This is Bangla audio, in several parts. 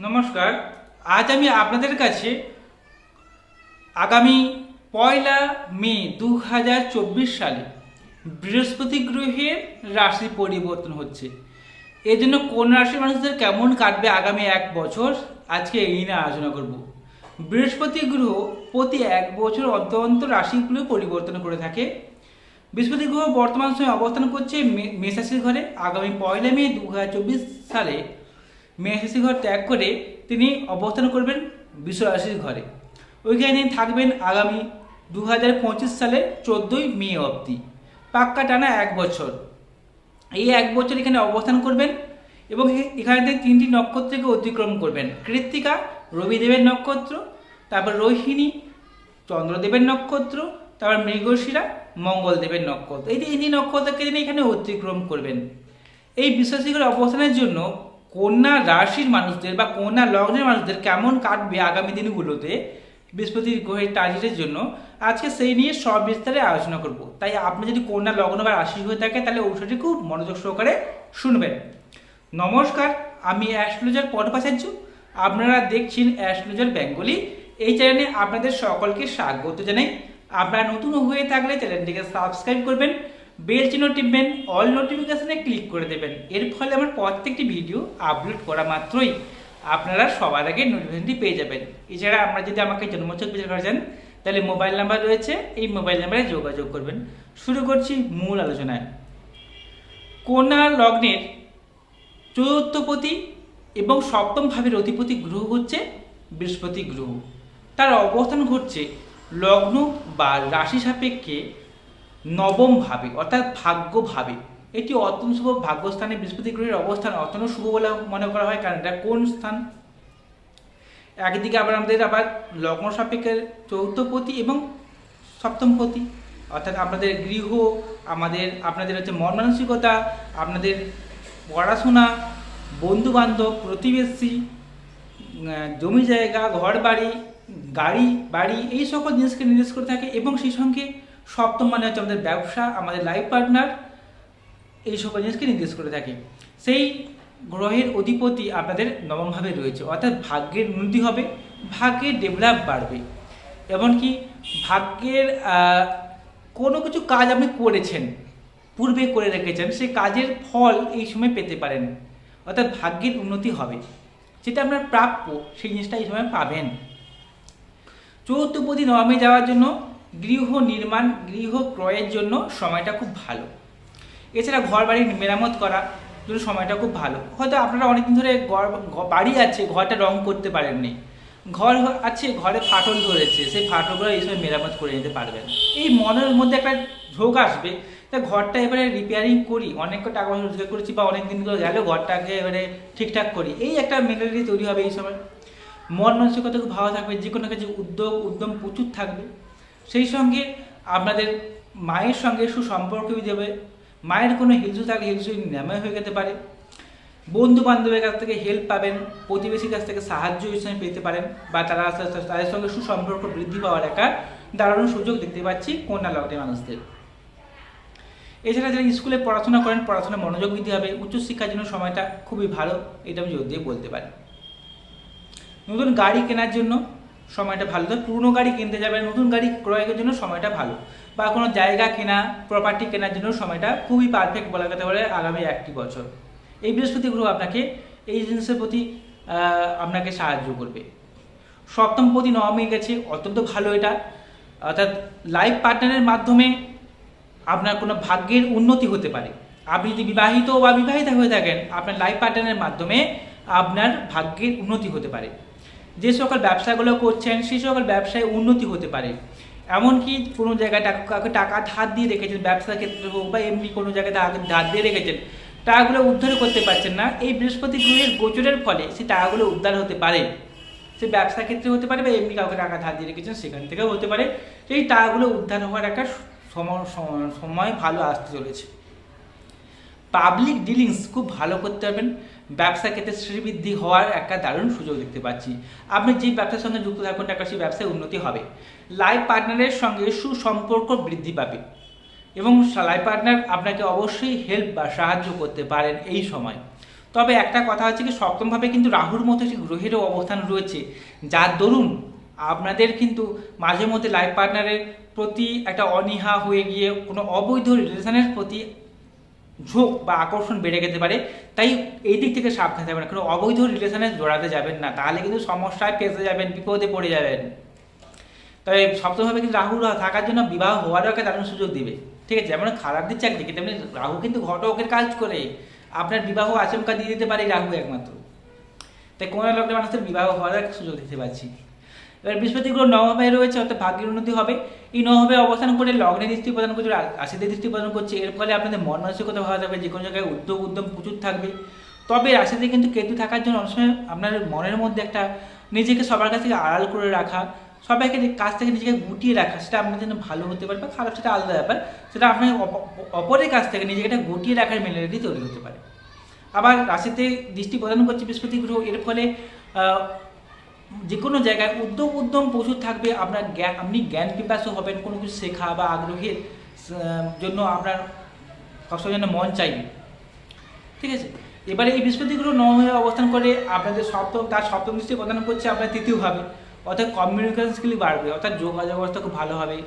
নমস্কার, আজ আমি আপনাদের কাছে আগামী পয়লা মে দু হাজার চব্বিশ সালে বৃহস্পতি গ্রহের রাশি পরিবর্তন হচ্ছে। এই জন্য কোন রাশির মানুষদের কেমন কাটবে আগামী এক বছর, আজকে এই নিয়ে আলোচনা করব। বৃহস্পতি গ্রহ প্রতি এক বছর অন্তর অন্তর রাশিগুলো পরিবর্তন করে থাকে। বৃহস্পতি গ্রহ বর্তমান সময়ে অবস্থান করছে মে- মেষ ঘরে। আগামী পয়লা মে দু হাজার চব্বিশ সালে মেষ ঘর ত্যাগ করে তিনি অবস্থান করবেন বিশ্ব রাশির ঘরে। ওইখানে তিনি থাকবেন আগামী দু হাজার পঁচিশ সালের চোদ্দোই মে অবধি। পাক্কা টানা এক বছর। এই এক বছর এখানে অবস্থান করবেন এবং এখানে তিনি তিনটি নক্ষত্রকে অতিক্রম করবেন। কৃত্তিকা, রবিদেবের নক্ষত্র, তারপর রোহিণী, চন্দ্রদেবের নক্ষত্র, তারপর মৃগশিরা, মঙ্গলদেবের নক্ষত্র। এই তিনটি নক্ষত্রকে তিনি এখানে অতিক্রম করবেন। এই বিশ্বাসীদের অবস্থানের জন্য কন্যা রাশির মানুষদের বা কন্যা লগ্নের মানুষদের কেমন কাটবে আগামী দিনগুলোতে? বৃহস্পতি গ্রহের ট্রানজিটের জন্য। আজকে সেই নিয়ে সব বিস্তারে আলোচনা করব। তাই আপনি যদি কন্যা লগ্ন বা রাশি হয়ে থাকে তাহলে ঔষধটি খুব মনোযোগ সহকারে শুনবেন। নমস্কার, আমি অ্যাস্ট্রোলজার পটপাচার্য আপনারা দেখছেন অ্যাস্ট্রোলজার বেঙ্গলি। এই চ্যানেলে আপনাদের সকলকে স্বাগত জানাই। আপনারা নতুন হয়ে থাকলে চ্যানেলটিকে সাবস্ক্রাইব করবেন। বেল চিহ্ন টিপবেন অল নোটিফিকেশনে ক্লিক করে দেবেন। এর ফলে আমার প্রত্যেকটি ভিডিও আপলোড করা মাত্রই আপনারা সবার আগে নোটিফিকেশনটি পেয়ে যাবেন। এছাড়া আপনারা যদি আমাকে জন্মচক বিচার করা যান তাহলে মোবাইল নাম্বার রয়েছে, এই মোবাইল নাম্বারে যোগাযোগ করবেন। শুরু করছি মূল আলোচনায়। কন্যা লগ্নের চতুর্থপতি এবং সপ্তম ভাবের অধিপতি গ্রহ হচ্ছে বৃহস্পতি গ্রহ। তার অবস্থান ঘটছে লগ্ন বা রাশি সাপেক্ষে নবম ভাবে, অর্থাৎ ভাগ্য ভাবে। এটি অত্যন্ত শুভ ভাগ্যস্থানে বৃহস্পতি গ্রহের অবস্থান অত্যন্ত শুভ বলে মনে করা হয়, কারণ এটা কোন স্থান? একদিকে আবার আমাদের আবার লগ্ন সাপেক্ষের চৌথপতি এবং সপ্তমপতি। অর্থাৎ আপনাদের গৃহ, আমাদের, আপনাদের হচ্ছে মন মানসিকতা আপনাদের পড়াশোনা বন্ধু বান্ধব প্রতিবেশী জমি জায়গা ঘর বাড়ি গাড়ি, বাড়ি, এই সকল জিনিসকে নির্দেশ করে থাকে এবং সেই সঙ্গে সপ্তম মানে হচ্ছে আমাদের ব্যবসা, আমাদের লাইফ পার্টনার এই সকল জিনিসকে নির্দেশ করে থাকে। সেই গ্রহের অধিপতি আপনাদের নবমভাবে রয়েছে, অর্থাৎ ভাগ্যের উন্নতি হবে, ভাগ্যের ডেভেলপ বাড়বে। এমনকি ভাগ্যের কোনো কিছু কাজ আপনি করেছেন, পূর্বে করে রেখেছেন, সেই কাজের ফল এই সময় পেতে পারেন, অর্থাৎ ভাগ্যের উন্নতি হবে। যেটা আপনার প্রাপ্য, সেই জিনিসটা এই সময় পাবেন। চৌদ্দপতি নবমে যাওয়ার জন্য গৃহ নির্মাণ, গৃহ ক্রয়ের জন্য সময়টা খুব ভালো। এছাড়া ঘর বাড়ি মেরামত করা জন্য সময়টা খুব ভালো। হয়তো আপনারা অনেকদিন ধরে বাড়ি আছে, ঘরটা রং করতে পারেননি। ঘর আছে, ঘরে ফাটল ধরেছে, সেই ফাটলগুলো এই সময় মেরামত করে নিতে পারবেন। এই মনের মধ্যে একটা ঝোঁক আসবে তা ঘরটা এবারে রিপেয়ারিং করি, অনেক টাকা পয়সা রোজগার করেছি বা অনেক দিন ধরে গেলেও ঘরটাকে এবারে ঠিকঠাক করি। এই একটা মেন্টালিটি তৈরি হবে এই সময়। মন মানসিকতা খুব ভালো থাকবে যে কোনো কাজে উদ্যোগ, উদ্যম প্রচুর থাকবে। সেই সঙ্গে আপনাদের মায়ের সঙ্গে সুসম্পর্ক দেবে মায়ের কোনো হিলসু থাকলে হিলসু নামে হয়ে যেতে পারে। বন্ধু বান্ধবের কাছ থেকে হেল্প পাবেন, প্রতিবেশীর কাছ থেকে সাহায্য হিসেবে পেতে পারেন বা তারা আস্তে আস্তে তাদের সঙ্গে সুসম্পর্ক বৃদ্ধি পাওয়ার একটা দারুণ সুযোগ দেখতে পাচ্ছি কন্যা লগ্নের মানুষদের। এছাড়া যারা স্কুলে পড়াশোনা করেন পড়াশোনায় মনোযোগ দিতে হবে। উচ্চশিক্ষার জন্য সময়টা খুবই ভালো, এটা আমি জোর দিয়ে বলতে পারি। নতুন গাড়ি কেনার জন্য সময়টা ভালো। তো পুরনো গাড়ি কিনতে যাবেন নতুন গাড়ি ক্রয়ের জন্য সময়টা ভালো। বা কোনো জায়গা কেনা প্রপার্টি কেনার জন্য সময়টা খুবই পারফেক্ট বলা যেতে পারে আগামী একটি বছর। এই বৃহস্পতি গ্রহ আপনাকে এই জিনিসের প্রতি আপনাকে সাহায্য করবে। সপ্তম প্রতি নবমে গেছে, অত্যন্ত ভালো এটা। অর্থাৎ লাইফ পার্টনারের মাধ্যমে আপনার কোনো ভাগ্যের উন্নতি হতে পারে। আপনি যদি বিবাহিত বা বিবাহিতা হয়ে থাকেন, আপনার লাইফ পার্টনারের মাধ্যমে আপনার ভাগ্যের উন্নতি হতে পারে। সকল ব্যবসাগুলো করছেন সেই সকল ব্যবসায় উন্নতি হতে পারে। এমনকি কোনো জায়গায় টাকা, কাউকে টাকা ধার দিয়ে রেখেছেন, ব্যবসার ক্ষেত্রে হোক বা এমনি কোনো জায়গায় টাকা ধার দিয়ে রেখেছেন, টাকাগুলো উদ্ধার করতে পারছেন না। এই বৃহস্পতি গ্রহের গোচরের ফলে সেই টাকাগুলো উদ্ধার হতে পারে। সে ব্যবসা ক্ষেত্রে হতে পারে বা এমনি কাউকে টাকা ধার দিয়ে রেখেছেন, সেখান থেকেও হতে পারে। এই টাকাগুলো উদ্ধার হওয়ার একটা সময় ভালো আসতে চলেছে। পাবলিক ডিলিংস খুব ভালো করতে পারবেন। ব্যবসা ক্ষেত্রে শ্রীবৃদ্ধি হওয়ার একটা দারুণ সুযোগ দেখতে পাচ্ছি। আপনি যে ব্যবসার সঙ্গে যুক্ত থাকবেন একটা সেই ব্যবসায় উন্নতি হবে। লাইফ পার্টনারের সঙ্গে সুসম্পর্ক বৃদ্ধি পাবে এবং লাইফ পার্টনার আপনাকে অবশ্যই হেল্প বা সাহায্য করতে পারেন এই সময়। তবে একটা কথা হচ্ছে কি, সপ্তমভাবে কিন্তু রাহুর মতো একটি গ্রহেরও অবস্থান রয়েছে যার দরুন আপনাদের কিন্তু মাঝে মধ্যে লাইফ পার্টনারের প্রতি একটা অনীহা হয়ে গিয়ে কোনো অবৈধ রিলেশনের প্রতি ঝোঁক বা আকর্ষণ বেড়ে যেতে পারে, তাই এই দিক থেকে সাবধানে থাকবেন কোনো অবৈধ রিলেশনে জড়াতে যাবেন না, তাহলে কিন্তু সমস্যায় ফেসে যাবেন, বিপদে পড়ে যাবেন। তবে সপ্তমভাবে কিন্তু রাহু থাকার জন্য বিবাহ হওয়ারও একটা দারুণ সুযোগ দিবে। ঠিক আছে, যেমন খারাপ দিচ্ছে একদিকে তেমনি রাহু কিন্তু ঘটকের কাজ করে। আপনার বিবাহ আচমকা দিয়ে দিতে পারে রাহু একমাত্র। তাই কোনো লগ্নের মানুষদের বিবাহ হওয়ার সুযোগ দিতে পারছি। এবার বৃহস্পতি গ্রহ নবভাবে রয়েছে, অর্থাৎ ভাগ্যের উন্নতি হবে। এই নবভাবে অবস্থান করে লগ্নে দৃষ্টি প্রদান করছে রাশিতে দৃষ্টি প্রদান করছে, এর ফলে আপনাদের মন মানসিকতা ভালো থাকবে, যে কোনো জায়গায় উদ্যোগ, উদ্যম প্রচুর থাকবে। তবে রাশিতে কিন্তু কেতু থাকার জন্য অনেক সময় আপনার মনের মধ্যে একটা নিজেকে সবার কাছ থেকে আড়াল করে রাখা, সবাইকে কাছ থেকে নিজেকে গুটিয়ে রাখা, সেটা আপনার জন্য ভালো হতে পারে বা খারাপ, সেটা আলাদা ব্যাপার। সেটা আপনার অপরের কাছ থেকে নিজেকে একটা গুটিয়ে রাখার মেলেরিটি তৈরি হতে পারে। আবার রাশিতে দৃষ্টি প্রদান করছে বৃহস্পতি গ্রহ, এর ফলে যে কোনো জায়গায় উদ্যোগ উদ্যম প্রচুর থাকবে, আপনার জ্ঞান আপনি জ্ঞান পিপাসু হবেন, কোনো কিছু শেখা বা আগ্রহের জন্য আপনার সবসময় যেন মন চাইবে ঠিক আছে? এবারে এই বৃহস্পতি গ্রহ নবমে অবস্থান করে, আপনাদের সপ্তম, তার সপ্তম দৃষ্টি প্রদান করছে আপনার তৃতীয়ভাবে অর্থাৎ কমিউনিকেশন স্কিল বাড়বে, অর্থাৎ যোগাযোগ ব্যবস্থা খুব ভালো হবে,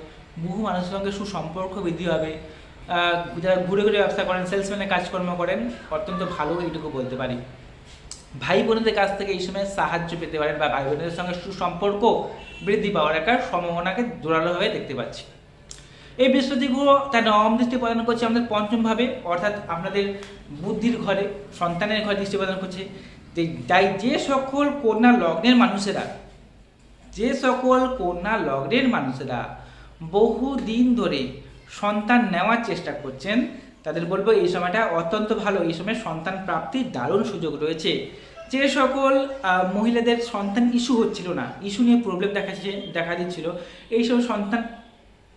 বহু মানুষের সঙ্গে সুসম্পর্ক বৃদ্ধি হবে। যারা ঘুরে ঘুরে ব্যবসা করেন সেলসম্যানের কাজকর্ম করেন, অত্যন্ত ভালো এইটুকু বলতে পারি। ভাই বোনদের কাছ থেকে এই সময় সাহায্য পেতে পারেন বা ভাই বোনদের সঙ্গে সুসম্পর্ক বৃদ্ধি পাওয়ার একটা সম্ভাবনাকে জোরালোভাবে দেখতে পাচ্ছি। এই বৃহস্পতি গ্রহ তার নবম দৃষ্টি প্রদান করছে আমাদের পঞ্চমভাবে অর্থাৎ আপনাদের বুদ্ধির ঘরে, সন্তানের ঘরে দৃষ্টি প্রদান করছে। তাই যে সকল কন্যা লগ্নের মানুষেরা, যে সকল কন্যা লগ্নের মানুষেরা বহু দিন ধরে সন্তান নেওয়ার চেষ্টা করছেন তাদের বলব, এই সময়টা অত্যন্ত ভালো। এই সময় সন্তান প্রাপ্তির দারুণ সুযোগ রয়েছে। যে সকল মহিলাদের সন্তান ইস্যু হচ্ছিল না, ইস্যু নিয়ে প্রবলেম দেখাচ্ছে দেখা দিচ্ছিল, এই সব সন্তান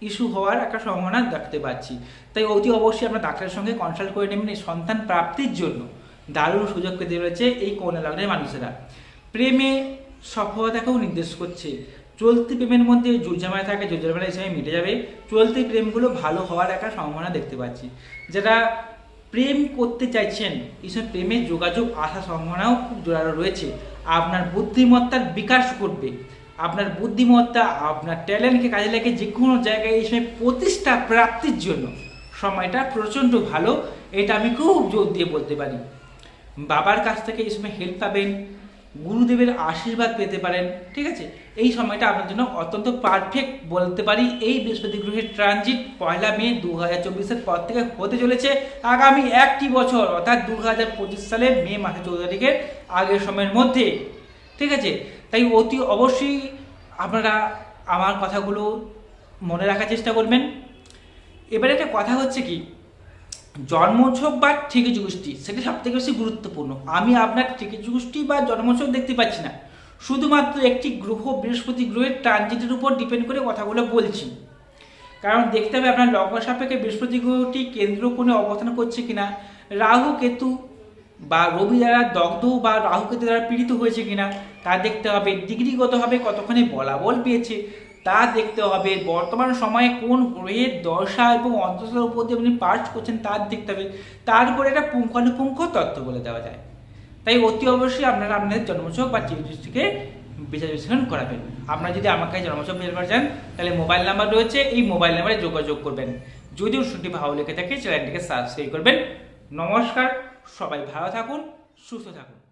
ইস্যু হওয়ার একটা সম্ভাবনা দেখতে পাচ্ছি। তাই অতি অবশ্যই আমরা ডাক্তারের সঙ্গে কনসাল্ট করে নেবেন এই সন্তান প্রাপ্তির জন্য। দারুণ সুযোগ পেতে রয়েছে এই কন্যা লগ্নের মানুষেরা। প্রেমে সফলতাকেও নির্দেশ করছে। চলতি প্রেমের মধ্যে জুরজামায় থাকে জুরজামায় হিসেবে মিটে যাবে। চলতি প্রেমগুলো ভালো হওয়ার একটা সম্ভাবনা দেখতে পাচ্ছি। যারা প্রেম করতে চাইছেন এইসব প্রেমের যোগাযোগ আসার সম্ভাবনাও খুব জোরালো রয়েছে। আপনার বুদ্ধিমত্তার বিকাশ করবে আপনার বুদ্ধিমত্তা, আপনার ট্যালেন্টকে কাজে লাগে যে কোনো জায়গায় এই সময় প্রতিষ্ঠা প্রাপ্তির জন্য। সময়টা প্রচণ্ড ভালো, এটা আমি খুব জোর দিয়ে বলতে পারি। বাবার কাছ থেকে এই সময় হেল্প পাবেন গুরুদেবের আশীর্বাদ পেতে পারেন, ঠিক আছে? এই সময়টা আপনার জন্য অত্যন্ত পারফেক্ট বলতে পারি। এই বৃহস্পতি গ্রহের ট্রানজিট পয়লা মে দু হাজার পর থেকে হতে চলেছে আগামী একটি বছর, অর্থাৎ দু হাজার সালের মে মাসের চৌদ্দ তারিখের আগের সময়ের মধ্যে, ঠিক আছে? তাই অতি অবশ্যই আপনারা আমার কথাগুলো মনে রাখার চেষ্টা করবেন। এবারে একটা কথা হচ্ছে কি? জন্মোৎসব বা ঠিকি গোষ্ঠী সেটা সব থেকে বেশি গুরুত্বপূর্ণ। আমি আপনার ঠিকি গোষ্ঠী বা জন্মোৎসব দেখতে পাচ্ছি না। শুধুমাত্র একটি গ্রহ বৃহস্পতি গ্রহের ট্রানজিটের উপর ডিপেন্ড করে কথাগুলো বলছি। কারণ দেখতে হবে আপনার লগ্ন সাপেক্ষে বৃহস্পতি গ্রহটি কেন্দ্র কোণে অবস্থান করছে কিনা, রাহু, কেতু বা রবি দ্বারা দগ্ধ বা রাহু, কেতু দ্বারা পীড়িত হয়েছে কিনা, তা দেখতে হবে। ডিগ্রিগতভাবে কতখানি বলাবল পেয়েছে তা দেখতে হবে। বর্তমান সময়ে কোন গ্রহের দশা এবং অন্তঃসার উপর দিয়ে আপনি পাঠ করছেন তা দেখতে হবে। তার উপরে একটা পুঙ্খানুপুঙ্খ তত্ত্ব বলে দেওয়া যায়। তাই অতি অবশ্যই আপনারা আপনাদের জন্মছক বা চিকিৎসকে বিচার বিশ্লেষণ করাবেন। আপনারা যদি কাছে জন্মছক বের চান তাহলে মোবাইল নাম্বার রয়েছে। এই মোবাইল নাম্বারে যোগাযোগ করবেন। যদি ওষুধটি ভালো লেগে থাকে, চ্যানেলটিকে সাবস্ক্রাইব করবেন। নমস্কার। সবাই ভালো থাকুন, সুস্থ থাকুন।